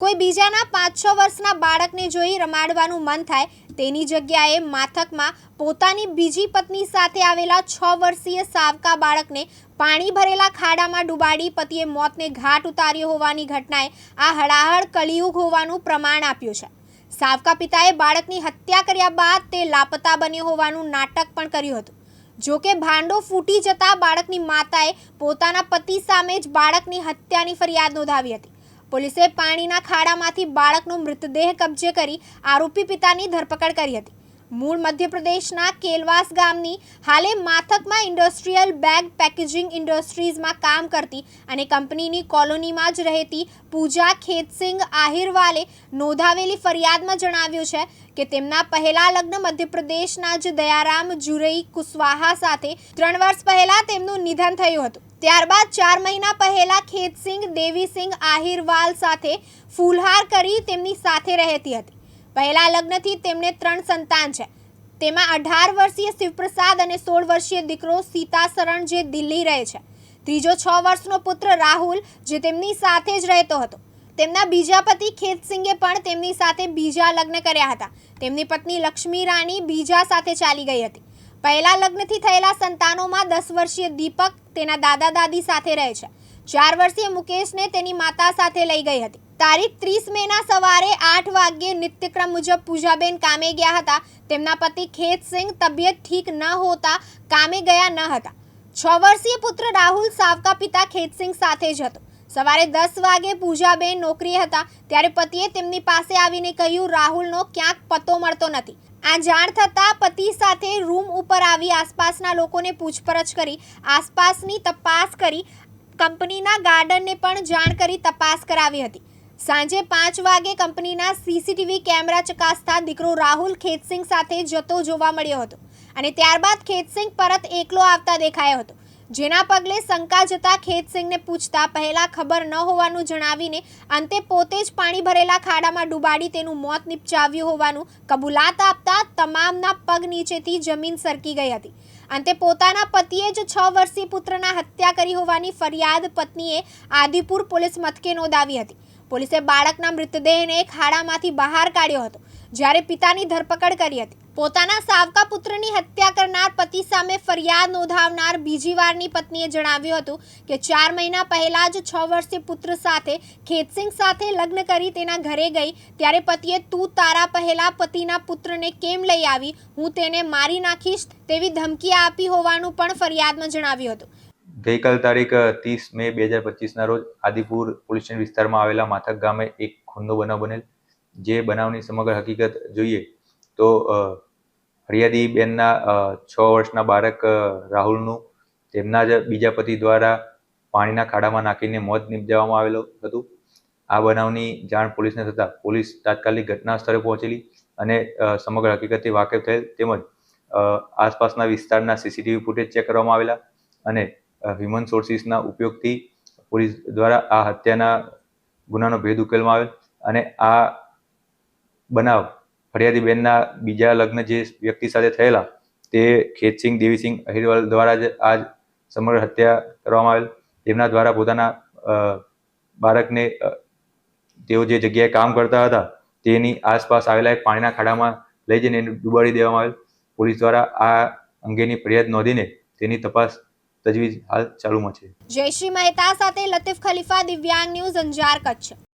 કોઈ બીજાના પાંચ છ વર્ષના બાળકને જોઈ રમાડવાનું મન થાય, તેની જગ્યાએ માથકમાં પોતાની બીજી પત્ની સાથે આવેલા છ વર્ષીય સાવકા બાળકને પાણી ભરેલા ખાડામાં ડૂબાડી પતિએ મોતને ઘાટ ઉતાર્યો હોવાની ઘટનાએ આ હળાહળ કલિયુગ હોવાનું પ્રમાણ આપ્યું છે. સાવકા પિતાએ બાળકની હત્યા કર્યા બાદ તે લાપતા બન્યો હોવાનું નાટક પણ કર્યું હતું. જો કે ભાંડો ફૂટી જતા બાળકની માતાએ પોતાના પતિ સામે જ બાળકની હત્યાની ફરિયાદ નોંધાવી હતી. પોલીસે પાણીના ખાડામાંથી બાળકનો મૃતદેહ કબજે કરી આરોપી પિતાની ધરપકડ કરી હતી. મૂળ મધ્યપ્રદેશના કેલવાસ ગામની હાલે માથકમાં ઇન્ડસ્ટ્રીયલ બેગ પેકેજિંગ ઇન્ડસ્ટ્રીઝમાં કામ કરતી અને કંપનીની કોલોનીમાં જ રહેતી પૂજા ખેતસિંગ આહિરવાલે નોંધાવેલી ફરિયાદમાં જણાવ્યું છે કે તેમના પહેલા લગ્ન મધ્યપ્રદેશના જ દયારામ જુરઈ કુશવાહા સાથે ત્રણ વર્ષ પહેલા તેમનું નિધન થયું હતું. ત્યારબાદ ચાર મહિના પહેલા ખેતસિંગ દેવીસિંગ આહિરવાલ સાથે ફૂલહાર કરી તેમની સાથે રહેતી હતી. પહેલા લગ્નથી તેમને ત્રણ સંતાન છે. તેમાં અઢાર વર્ષીય શિવપ્રસાદ અને સોળ વર્ષીય દીકરો સીતાસરણ જે દિલ્હી રહે છે. ત્રીજો છ વર્ષનો પુત્ર રાહુલ, જે તેમની સાથે જ રહેતો હતો. તેમના બીજા પતિ ખેતસિંગે પણ તેમની સાથે બીજા લગ્ન કર્યા હતા. તેમની પત્ની લક્ષ્મી રાણી બીજા સાથે ચાલી ગઈ હતી. પહેલા લગ્નથી થયેલા સંતાનોમાં દસ વર્ષીય દીપક તેના દાદા દાદી સાથે રહે છે. ચાર વર્ષીય મુકેશને તેની માતા સાથે લઈ ગઈ હતી. તારીખ ત્રીસ મેના સવારે આઠ વાગ્યે નિત્યક્રમ મુજબ પૂજાબેન કામે ગયા હતા. તેમના પતિ ખેતસિંહ તબિયત ઠીક ન હોતા કામે ગયા ન હતા. છ વર્ષીય પુત્ર રાહુલ, સાવકા પિતા ખેતસિંહ સાથે જ હતો. સવારે દસ વાગે પૂજાબેન નોકરીએ હતા. ત્યારે પતિએ તેમની પાસે આવીને કહ્યું, રાહુલનો ક્યાંક પતો મળતો નથી. આ જાણ થતાં પતિ સાથે રૂમ ઉપર આવી આસપાસના લોકોને પૂછપરછ કરી, આસપાસની તપાસ કરી, કંપનીના ગાર્ડનને પણ જાણ કરી તપાસ કરાવી હતી. સાંજે પાંચ વાગે કંપનીના સીસીટીવી કેમેરા ચકાસતા દીકરો રાહુલ ખેતસિંહ સાથે જતો જોવા મળ્યો હતો અને ત્યારબાદ ખેતસિંહ પરત એકલો આવતા દેખાયો હતો. જેના પગલે શંકા જતા ખેતસિંહને પૂછતા પહેલા ખબર ન હોવાનું જણાવીને અંતે પોતે જ પાણી ભરેલા ખાડામાં ડૂબાડી તેનું મોત નિપજાવ્યું હોવાનું કબૂલાત આપતા તમામના પગ નીચેથી જમીન સરકી ગઈ હતી. અંતે પોતાના પતિએ જ છ વર્ષીય પુત્રના હત્યા કરી હોવાની ફરિયાદ પત્નીએ આદિપુર પોલીસ મથકે નોંધાવી હતી. પોલીસે બાળકના મૃતદેહને ખાડામાંથી બહાર કાઢ્યો હતો. જ્યારે પિતાની ધરપકડ કરી હતી. પોતાના સાવકા પુત્રની હત્યા કરનાર પતિ સામે ફરિયાદ નોંધાવનાર બીજી વારની પત્નીએ જણાવ્યું હતું કે ચાર મહિના પહેલા જ છ વર્ષીય પુત્ર સાથે, ખેતસિંહ સાથે લગ્ન કરી તેના ઘરે ગઈ. ત્યારે પતિએ, તું તારા પહેલા પતિના પુત્રને કેમ લઈ આવી? હું તેને મારી નાખીશ તેવી ધમકી આપી હોવાનું પણ ફરિયાદમાં જણાવ્યું હતું. ગઈકાલ તારીખ ત્રીસ મે બે હજાર પચીસના રોજ આદિપુર પોલીસ સ્ટેશન વિસ્તારમાં આવેલા માથક ગામે એક ખૂનનો બનાવ બનેલ. જે બનાવની સમગ્ર હકીકત જોઈએ તો અ, ફરિયાદી બેનના છ વર્ષના બાળક રાહુલનું તેમના જ બીજા પતિ દ્વારા પાણીના ખાડામાં નાખીને મોત નિપજાવવામાં આવેલું હતું. આ બનાવની જાણ પોલીસને થતાં પોલીસ તાત્કાલિક ઘટના સ્થળે પહોંચેલી અને સમગ્ર હકીકતથી વાકેફ થયેલ તેમજ આસપાસના વિસ્તારના સીસીટીવી ફૂટેજ ચેક કરવામાં આવેલા અને હ્યુમન સોર્સિસના ઉપયોગથી પોલીસ દ્વારા આ હત્યાના ગુનાનો ભેદ ઉકેલવામાં આવેલ અને આ બનાવ ફરિયાદી બેનના બીજા લગ્ન જે વ્યક્તિ સાથે થયેલા તે ખેતસિંહ, દેવીસિંહ અહિરવાલ દ્વારા જ આ સમગ્ર હત્યા કરવામાં આવેલ. તેમના દ્વારા પોતાના બાળકને તેઓ જે જગ્યાએ કામ કરતા હતા તેની આસપાસ આવેલા એક પાણીના ખાડામાં લઈ જઈને ડૂબાડી દેવામાં આવેલ. પોલીસ દ્વારા આ અંગેની ફરિયાદ નોંધીને તેની તપાસ તજવીજ હાલ ચાલુમાં છે. જયશ્રી મહેતા સાથે લતીફ ખલીફા દિવ્યાંગ ન્યૂઝ અંજાર કચ્છ.